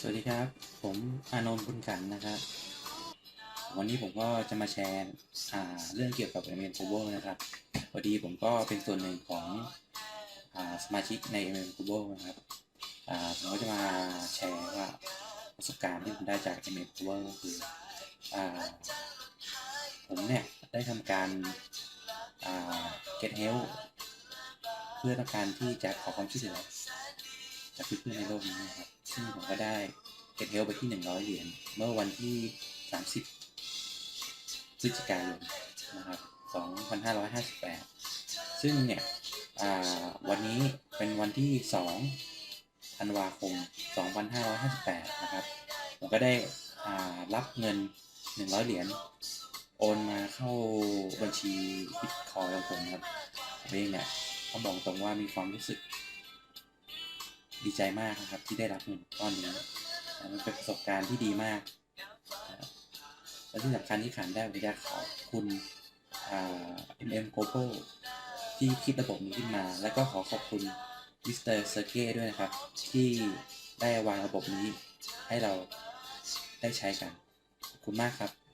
สวัสดีครับ ผมอานนท์บุญขันนะครับ วันนี้ผมก็จะมาแชร์เรื่องเกี่ยวกับ m อ็ม Global นะครับพอดีผมก็เป็นส่วนหนึ่งของอสมาชิกใน m อ็ม Global นะครับผมก็จะมาแชร์ว่าประสบการณ์ที่ผมได้จาก m อ็ม Global ก็คืออผมเนี่ยได้ทำการอ่า get help เพื่อต้องการที่จะขอความช่วยเหลือจากเพื่อนในโลกนี้นะครับ ซึ่งผมก็ได้เก็บเฮลไปที่100เหรียญเมื่อวันที่30พฤศจิกายนนะครับ2558ซึ่งเนี่ยวันนี้เป็นวันที่2ธันวาคม 2558 นะครับ ผมก็ได้รับเงิน 100 เหรียญโอนมาเข้าบัญชีบิตคอยของผมครับผมเองเนี่ยต้องบอกตรงว่ามีความรู้สึก ดีใจมากนะครับที่ได้รับเงินก้อนนี้มันเป็นประสบการณ์ที่ดีมาก และที่สำคัญที่ขานได้ผมอยากขอบคุณอ่า MM Global ที่คิดระบบนี้ขึ้นมา แล้วก็ขอขอบคุณมิสเตอร์เซอร์เก้ด้วยนะครับ ที่ได้วางระบบนี้ให้เราได้ใช้กัน ขอบคุณมากครับ